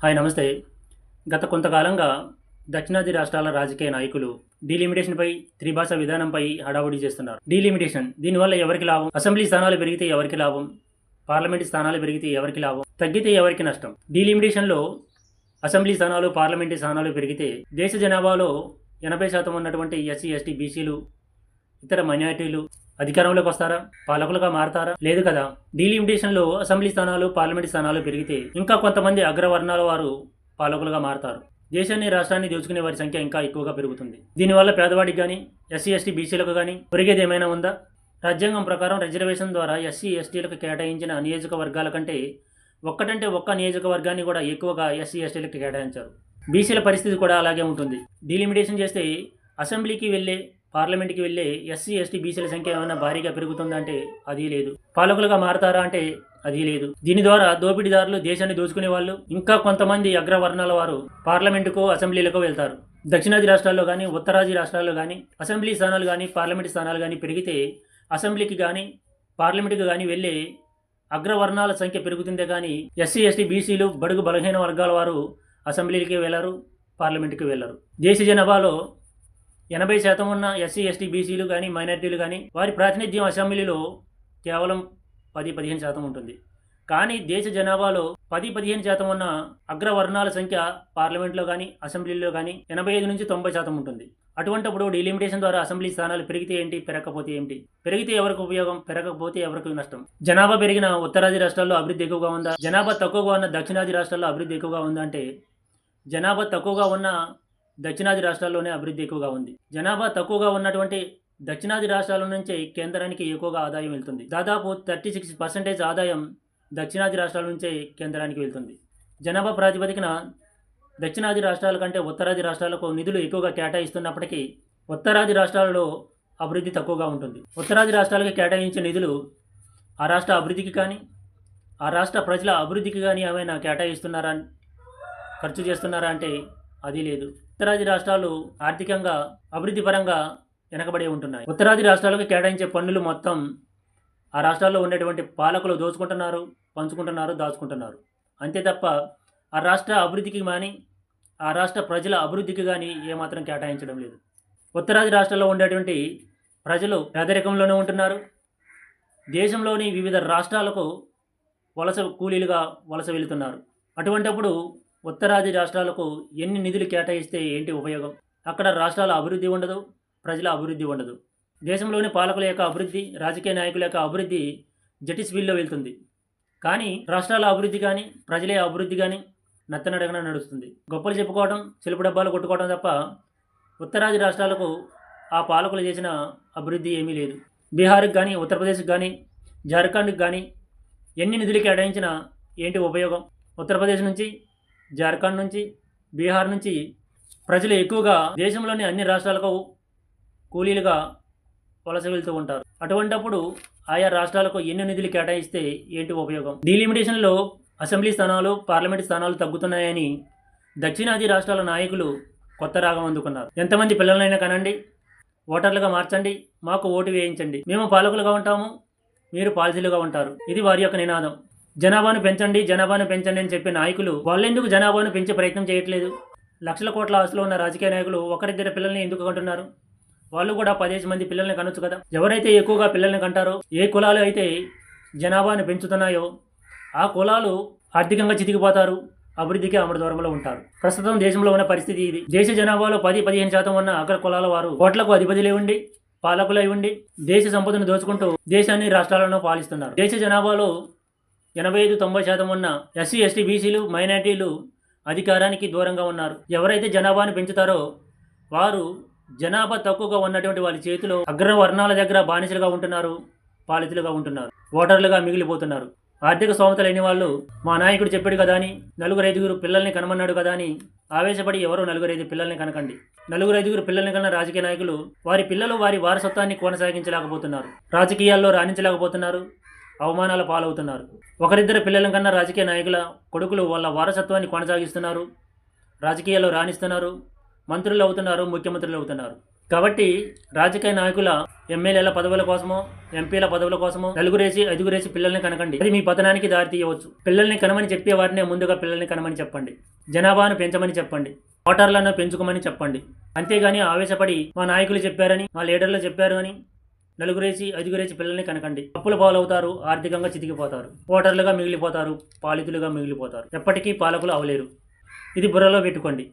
Hi నమస్తే. గత కొంతకాలంగా దక్షిణాది రాష్ట్రాల రాజకీయ నాయకులు డీలిమిటేషన్పై త్రిభాష విధానంపై హడావుడి చేస్తున్నారు. డీలిమిటేషన్ దీనివల్ల ఎవరికి లాభం? అసెంబ్లీ స్థానాలు పెరిగితే ఎవరికి లాభం? పార్లమెంటు స్థానాలు పెరిగితే ఎవరికి లాభం? తగ్గితే ఎవరికి నష్టం? డీలిమిటేషన్లో అసెంబ్లీ స్థానాలు పార్లమెంటు స్థానాలు పెరిగితే దేశ జనాభాలో ఎనభై శాతం ఉన్నటువంటి ఎస్సీ ఎస్టీ బీసీలు ఇతర మైనారిటీలు అధికారంలోకి వస్తారా? పాలకులుగా మారతారా? లేదు కదా. డీలిమిటేషన్లో అసెంబ్లీ స్థానాలు పార్లమెంట్ స్థానాలు పెరిగితే ఇంకా కొంతమంది అగ్రవర్ణాల వారు పాలకులుగా మారతారు. దేశాన్ని రాష్ట్రాన్ని దోచుకునే వారి సంఖ్య ఇంకా ఎక్కువగా పెరుగుతుంది. దీనివల్ల పేదవాడికి కానీ ఎస్సీ ఎస్టీ బీసీలకు కానీ పెరిగేది ఏమైనా ఉందా? రాజ్యాంగం ప్రకారం రిజర్వేషన్ ద్వారా ఎస్సీ ఎస్టీలకు కేటాయించిన నియోజకవర్గాల కంటే ఒక్కటంటే ఒక్క నియోజకవర్గాన్ని కూడా ఎక్కువగా ఎస్సీ ఎస్టీలకు కేటాయించారు. బీసీల పరిస్థితి కూడా అలాగే ఉంటుంది. డీలిమిటేషన్ చేస్తే అసెంబ్లీకి వెళ్ళే పార్లమెంట్కి వెళ్ళే ఎస్సీ ఎస్టీ బీసీల సంఖ్య ఏమైనా భారీగా పెరుగుతుందంటే అది లేదు. పాలకులుగా మారతారా అంటే అది లేదు. దీని ద్వారా దోపిడీదారులు దేశాన్ని దోచుకునే వాళ్ళు ఇంకా కొంతమంది అగ్రవర్ణాల వారు పార్లమెంటుకు అసెంబ్లీలకు వెళ్తారు. దక్షిణాది రాష్ట్రాల్లో కానీ ఉత్తరాది రాష్ట్రాల్లో కానీ అసెంబ్లీ స్థానాలు కానీ పార్లమెంట్ స్థానాలు కానీ పెరిగితే అసెంబ్లీకి కానీ పార్లమెంట్కి కానీ వెళ్ళే అగ్రవర్ణాల సంఖ్య పెరుగుతుందే కానీ ఎస్సీ ఎస్టీ బీసీలు బడుగు బలహీన వర్గాల వారు అసెంబ్లీలకి వెళ్ళరు పార్లమెంటుకి వెళ్ళరు దేశ జనాభాలో ఎనభై శాతం ఉన్న ఎస్సీ ఎస్టీ బీసీలు కానీ మైనారిటీలు కానీ వారి ప్రాతినిధ్యం అసెంబ్లీలో కేవలం పది పదిహేను శాతం ఉంటుంది. కానీ దేశ జనాభాలో పది పదిహేను శాతం ఉన్న అగ్రవర్ణాల సంఖ్య పార్లమెంట్లో కానీ అసెంబ్లీలో కానీ ఎనభై ఐదు నుంచి తొంభై శాతం ఉంటుంది. అటువంటిప్పుడు డిలిమిటేషన్ ద్వారా అసెంబ్లీ స్థానాలు పెరిగితే ఏంటి పెరగకపోతే ఏంటి? పెరిగితే ఎవరికి ఉపయోగం పెరగకపోతే ఎవరికి నష్టం? జనాభా పెరిగిన ఉత్తరాది రాష్ట్రాల్లో అభివృద్ధి ఎక్కువగా ఉందా? జనాభా తక్కువగా ఉన్న దక్షిణాది రాష్ట్రాల్లో అభివృద్ధి ఎక్కువగా ఉందా అంటే జనాభా తక్కువగా ఉన్న దక్షిణాది రాష్ట్రాల్లోనే అభివృద్ధి ఎక్కువగా ఉంది. జనాభా తక్కువగా ఉన్నటువంటి దక్షిణాది రాష్ట్రాల నుంచే కేంద్రానికి ఎక్కువగా ఆదాయం వెళ్తుంది. దాదాపు థర్టీ సిక్స్ పర్సెంటేజ్ ఆదాయం దక్షిణాది రాష్ట్రాల నుంచే కేంద్రానికి వెళ్తుంది. జనాభా ప్రాతిపదికన దక్షిణాది రాష్ట్రాల కంటే ఉత్తరాది రాష్ట్రాలకు నిధులు ఎక్కువగా కేటాయిస్తున్నప్పటికీ ఉత్తరాది రాష్ట్రాలలో అభివృద్ధి తక్కువగా ఉంటుంది. ఉత్తరాది రాష్ట్రాలకు కేటాయించే నిధులు ఆ రాష్ట్ర అభివృద్ధికి కానీ ఆ రాష్ట్ర ప్రజల అభివృద్ధికి కానీ ఏమైనా కేటాయిస్తున్నారా ఖర్చు చేస్తున్నారా అంటే అది లేదు. ఉత్తరాది రాష్ట్రాలు ఆర్థికంగా అభివృద్ధి పరంగా వెనకబడి ఉంటున్నాయి. ఉత్తరాది రాష్ట్రాలకు కేటాయించే పన్నులు మొత్తం ఆ రాష్ట్రాల్లో ఉండేటువంటి పాలకులు దోచుకుంటున్నారు పంచుకుంటున్నారు దాచుకుంటున్నారు. అంతే తప్ప ఆ రాష్ట్ర అభివృద్ధికి కానీ ఆ రాష్ట్ర ప్రజల అభివృద్ధికి కానీ ఏమాత్రం కేటాయించడం లేదు. ఉత్తరాది రాష్ట్రాల్లో ఉండేటువంటి ప్రజలు పేదరికంలోనే ఉంటున్నారు. దేశంలోని వివిధ రాష్ట్రాలకు వలస కూలీలుగా వలస వెళుతున్నారు. అటువంటప్పుడు ఉత్తరాది రాష్ట్రాలకు ఎన్ని నిధులు కేటాయిస్తే ఏంటి ఉపయోగం? అక్కడ రాష్ట్రాల అభివృద్ధి ఉండదు ప్రజల అభివృద్ధి ఉండదు. దేశంలోని పాలకుల యొక్క అభివృద్ధి రాజకీయ నాయకుల యొక్క అభివృద్ధి జటి స్పీడ్లో వెళ్తుంది. కానీ రాష్ట్రాల అభివృద్ధి కానీ ప్రజల అభివృద్ధి కానీ నత్తనడగన నడుస్తుంది. గొప్పలు చెప్పుకోవడం చెలుపు డబ్బాలు కొట్టుకోవడం తప్ప ఉత్తరాది రాష్ట్రాలకు ఆ పాలకులు చేసిన అభివృద్ధి ఏమీ లేదు. బీహార్కి కానీ ఉత్తరప్రదేశ్కి కానీ జార్ఖండ్కి కానీ ఎన్ని నిధులు కేటాయించినా ఏంటి ఉపయోగం? ఉత్తరప్రదేశ్ నుంచి జార్ఖండ్ నుంచి బీహార్ నుంచి ప్రజలు ఎక్కువగా దేశంలోని అన్ని రాష్ట్రాలకు కూలీలుగా వలస వెళ్తూ ఉంటారు. అటువంటప్పుడు ఆయా రాష్ట్రాలకు ఎన్ని నిధులు కేటాయిస్తే ఏంటి ఉపయోగం? డీలిమిటేషన్లో అసెంబ్లీ స్థానాలు పార్లమెంట్ స్థానాలు తగ్గుతున్నాయని దక్షిణాది రాష్ట్రాల నాయకులు కొత్త రాగం అందుకున్నారు. ఎంతమంది పిల్లలైనా కనండి ఓటర్లుగా మార్చండి మాకు ఓటు వేయించండి. మేము పాలకులుగా ఉంటాము మీరు పాలసీలుగా ఉంటారు. ఇది వారి యొక్క నినాదం. జనాభాను పెంచండి జనాభాను పెంచండి అని చెప్పే నాయకులు వాళ్ళెందుకు జనాభాను పెంచే ప్రయత్నం చేయట్లేదు? లక్షల కోట్ల ఆస్తులు ఉన్న రాజకీయ నాయకులు ఒకరిద్దరు పిల్లల్ని ఎందుకు కంటున్నారు? వాళ్ళు కూడా పదిహేను మంది పిల్లల్ని కనొచ్చు కదా. ఎవరైతే ఎక్కువగా పిల్లల్ని కంటారో ఏ కులాలు అయితే జనాభాను పెంచుతున్నాయో ఆ కులాలు ఆర్థికంగా చితికిపోతారు అభివృద్ధికి అమర దూరంలో ఉంటారు. ప్రస్తుతం దేశంలో ఉన్న పరిస్థితి ఇది. దేశ జనాభాలో పది పదిహేను శాతం ఉన్న అగ్ర కులాల వారు కోట్లకు అధిపతులు ఇవ్వండి పాలకులు ఇవ్వండి దేశ సంపదను దోచుకుంటూ దేశాన్ని రాష్ట్రాలను పాలిస్తున్నారు. దేశ జనాభాలో ఎనభై ఐదు తొంభై శాతం ఉన్న ఎస్సీ ఎస్టీ బీసీలు మైనార్టీలు అధికారానికి దూరంగా ఉన్నారు. ఎవరైతే జనాభాను పెంచుతారో వారు జనాభా తక్కువగా ఉన్నటువంటి వాళ్ళ చేతిలో అగ్రవర్ణాల దగ్గర బానిసలుగా ఉంటున్నారు పాలితులుగా ఉంటున్నారు ఓటర్లుగా మిగిలిపోతున్నారు. ఆర్థిక స్తోమత లేని వాళ్ళు మా నాయకుడు చెప్పాడు కదా అని నలుగురు ఐదుగురు పిల్లల్ని కనమన్నాడు కదా అని ఆవేశపడి ఎవరు నలుగురు ఐదు పిల్లల్ని కనకండి. నలుగురు ఐదుగురు పిల్లల్ని కన్నా రాజకీయ నాయకులు వారి పిల్లలు వారి వారసత్వాన్ని కొనసాగించలేకపోతున్నారు. రాజకీయాల్లో రాణించలేకపోతున్నారు. అవమానాల పాలవుతున్నారు. ఒకరిద్దరు పిల్లల కన్నా రాజకీయ నాయకుల కొడుకులు వాళ్ళ వారసత్వాన్ని కొనసాగిస్తున్నారు. రాజకీయాల్లో రాణిస్తున్నారు. మంత్రులు అవుతున్నారు ముఖ్యమంత్రులు అవుతున్నారు. కాబట్టి రాజకీయ నాయకుల ఎమ్మెల్యేల పదవుల కోసమో ఎంపీల పదవుల కోసమో నలుగురేసి ఐదుగురేసి పిల్లల్ని కనకండి. అది మీ పతనానికి దారి తీయవచ్చు. పిల్లల్ని కనమని చెప్పే వారినే ముందుగా పిల్లల్ని కనమని చెప్పండి. జనాభాను పెంచమని చెప్పండి. ఓటర్లను పెంచుకోమని చెప్పండి. అంతేగాని ఆవేశపడి మా నాయకులు చెప్పారని మా లీడర్లు చెప్పారు అని నలుగురేసి ఐదుగురేసి పిల్లల్ని కనకండి. అప్పుల పాలవుతారు ఆర్థికంగా చితికిపోతారు. ఓటర్లుగా మిగిలిపోతారు పాలితులుగా మిగిలిపోతారు. ఎప్పటికీ పాలకులు అవలేరు. ఇది బుర్రలో పెట్టుకోండి.